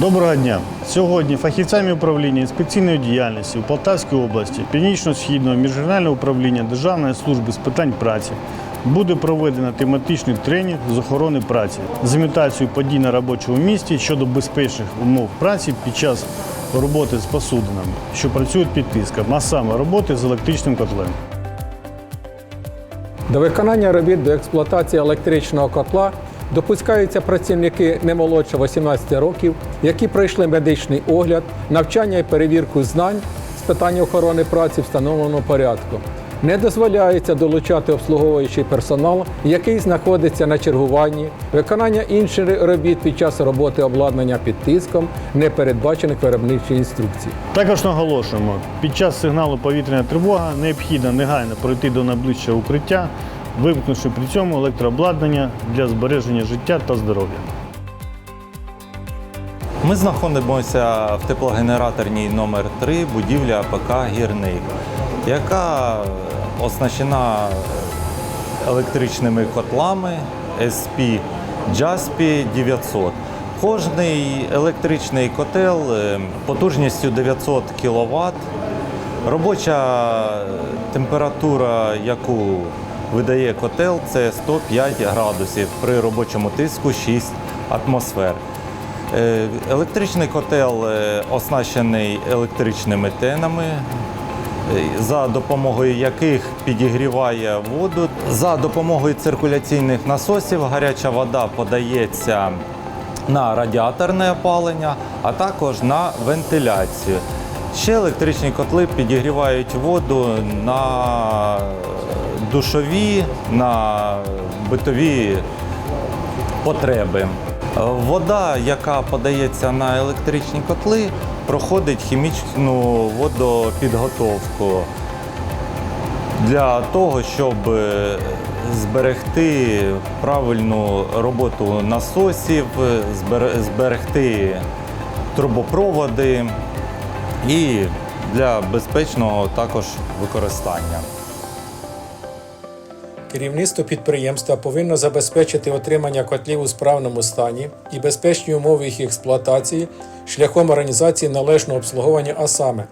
Доброго дня! Сьогодні фахівцями управління інспекційної діяльності у Полтавській області Північно-Східного міжрегіонального управління Державної служби з питань праці буде проведено тематичний тренінг з охорони праці з імітацією подій на робочому місці щодо безпечних умов праці під час роботи з посудинами, що працюють під тиском, а саме роботи з електричним котлем. До виконання робіт до експлуатації електричного котла допускаються працівники не молодше 18 років, які пройшли медичний огляд, навчання і перевірку знань з питань охорони праці в встановленому порядку. Не дозволяється долучати обслуговуючий персонал, який знаходиться на чергуванні, виконання інших робіт під час роботи обладнання під тиском, не передбачених виробничої інструкції. Також наголошуємо, під час сигналу повітряна тривога необхідно негайно пройти до найближчого укриття, вимкнувши при цьому електрообладнання для збереження життя та здоров'я. Ми знаходимося в теплогенераторній номер 3 будівля АПК Гірник, яка оснащена електричними котлами SP JASPI 900. Кожний електричний котел е, потужністю 900 кВт. Робоча температура, яку видає котел, це 105 градусів при робочому тиску 6 атмосфер. Е, Електричний котел е, оснащений електричними тенами, е, за допомогою яких підігріває воду. За допомогою циркуляційних насосів гаряча вода подається на радіаторне опалення, а також на вентиляцію. Ще електричні котли підігрівають воду на душові, на битові потреби. Вода, яка подається на електричні котли, проходить хімічну водопідготовку для того, щоб е, зберегти правильну роботу насосів, зберегти трубопроводи і для безпечного також використання. Керівництво підприємства повинно забезпечити отримання котлів у справному стані і безпечні умови їх експлуатації шляхом організації належного обслуговування, а саме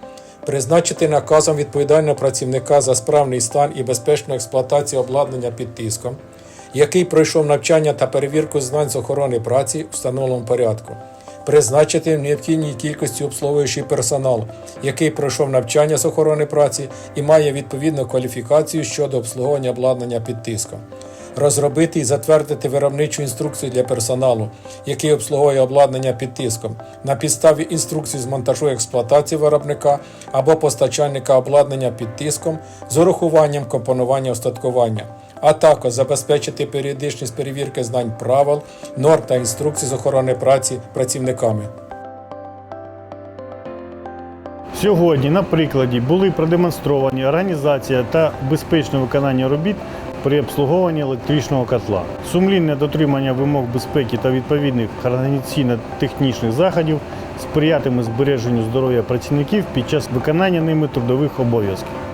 призначити наказом відповідального працівника за справний стан і безпечну експлуатацію обладнання під тиском, який пройшов навчання та перевірку знань з охорони праці в встановленому порядку. Призначити в необхідній кількості обслуговуючий персонал, який пройшов навчання з охорони праці і має відповідну кваліфікацію щодо обслуговування обладнання під тиском. Розробити і затвердити виробничу інструкцію для персоналу, який обслуговує обладнання під тиском, на підставі інструкції з монтажу експлуатації виробника або постачальника обладнання під тиском з урахуванням компонування устаткування, а також забезпечити періодичність перевірки знань правил, норм та інструкцій з охорони праці працівниками. Сьогодні на прикладі були продемонстровані організація та безпечне виконання робіт при обслуговуванні електричного котла, сумлінне дотримання вимог безпеки та відповідних організаційно-технічних заходів сприятиме збереженню здоров'я працівників під час виконання ними трудових обов'язків.